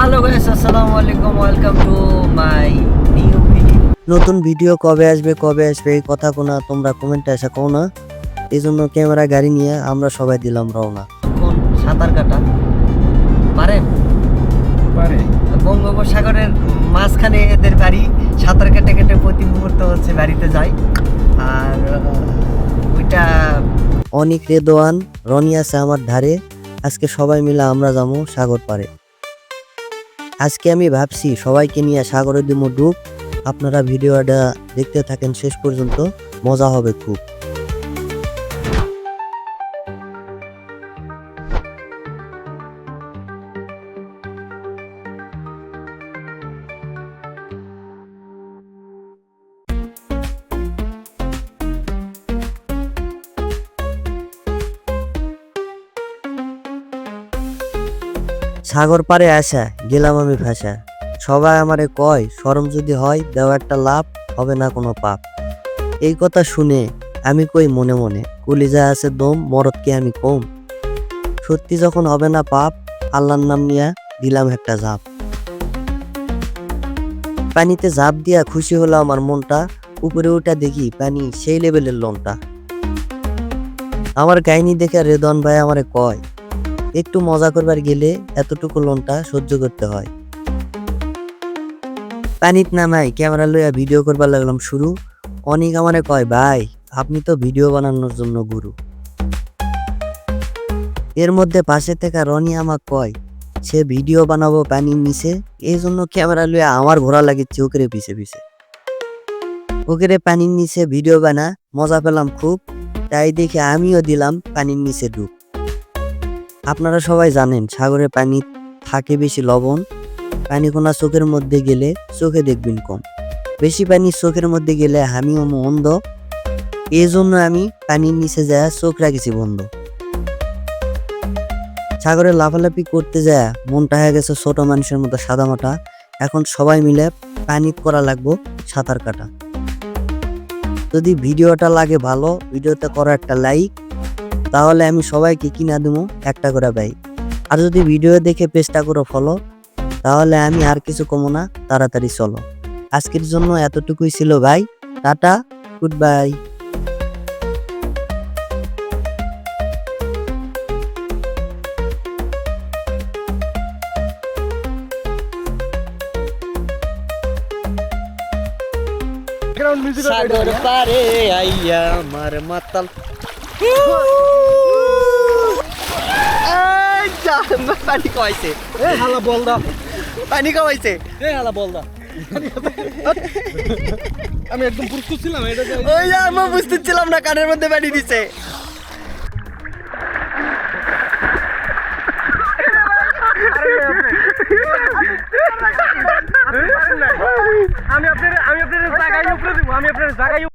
Hello guys আসসালামু আলাইকুম welcome to my new video নতুন ভিডিও কবে আসবে কবে আসবে এই কথা কোনা তোমরা কমেন্টে এসে কও না। এই জন্য ক্যামেরা গাড়ি নিয়ে আমরা সবাই দিলাম রওনা। কোন সাঁতার কাটা? পারেন পারে। বঙ্গোপসাগরের মাঝখানে এদের বাড়ি সাঁতার কেটে কেটে প্রতি মুহূর্ত হচ্ছে বাড়িতে যায়। আর ওইটা অনিক রেদোয়ান রনি আছে আমার ধারে। আজকে সবাই মিলে আমরা যাব সাগর পারে আজকে আমি ভাবছি সবাইকে নিয়ে সাগরের দিব ডুব। আপনারা ভিডিওটা দেখতে থাকেন শেষ পর্যন্ত। মজা হবে খুব। সাগর পারে আসা, গেলাম আমি ভাষা। সবাই আমারে কয়, শরম যদি হয়, দেও একটা লাভ হবে না কোনো পাপ। এই কথা শুনে আমি কই মনে মনে কলিজা আছে দম মরদকে আমি কম। সত্যি যখন হবে না পাপ, আল্লাহর নাম নিয়া দিলাম একটা ঝাঁপ পানিতে ঝাঁপ দিয়া খুশি হলো আমার মনটা, উপরে উঠা দেখি পানি সেই লেভেলের লোনটা আমার কাহিনী দেখে রেদন ভাই আমারে কয় একটু মজা করবার গেলে এতটুকু লোনটা সহ্য করতে হয়। পানিত নামাই ক্যামেরা লইয়া ভিডিও করবার লাগলাম শুরু। অনেক আমারে কয়, ভাই, আপনি তো ভিডিও বানানোর জন্য গুরু। এর মধ্যে পাশে থেকে রনি আমাক কয়, সে ভিডিও বানাবো পানির নিচে এই জন্য ক্যামেরা লইয়া আমার ঘোরা লাগিচ্ছে ওকে পিছে পিছে। ওকে পানির নিচে ভিডিও বানা, মজা পেলাম খুব, তাই দেখে আমিও দিলাম পানির নিচে ডুব। আপনারা সবাই জানেন সাগরে পানি থাকে বেশি লবণ। পানি কোনা চোখের মধ্যে গেলে চোখে দেখবেন কম। বেশি পানি চোখের মধ্যে গেলে আমিও অন্ধ। এই জন্য আমি পানির নিচে যায় চোখ রাখেছি বন্ধ। সাগরে লাফালাফি করতে যায়, মনটা হয়ে গেছে ছোট মানুষের মতো সাদা মাটা। এখন সবাই মিলে পানি করা লাগবো সাঁতার কাটা। যদি ভিডিওটা লাগে ভালো, ভিডিওতে করা একটা লাইক তাহলে আমি সবাইকে কিনা দেবো একটা করে বাইক আর যদি ভিডিও দেখে পেজটা করে ফলো তাহলে আমি আর কিছু কমো না। তাড়াতাড়ি চলো। আজকের জন্য এতটুকুই ছিল ভাই। Tata good bye ground music সাগর পারে আইয়া আমার মাতাল। পানি কমাইছে এ হালা বল দা পানি কমাইছে এ হালা বল দা আমি একদম প্রস্তুত ছিলাম এটা ওই যে আমি বুঝতেছিলাম না কানের মধ্যে পানি দিছে। আমি আপনার আমি আপনার জায়গায় উপরে দিব আমি আপনার জায়গায়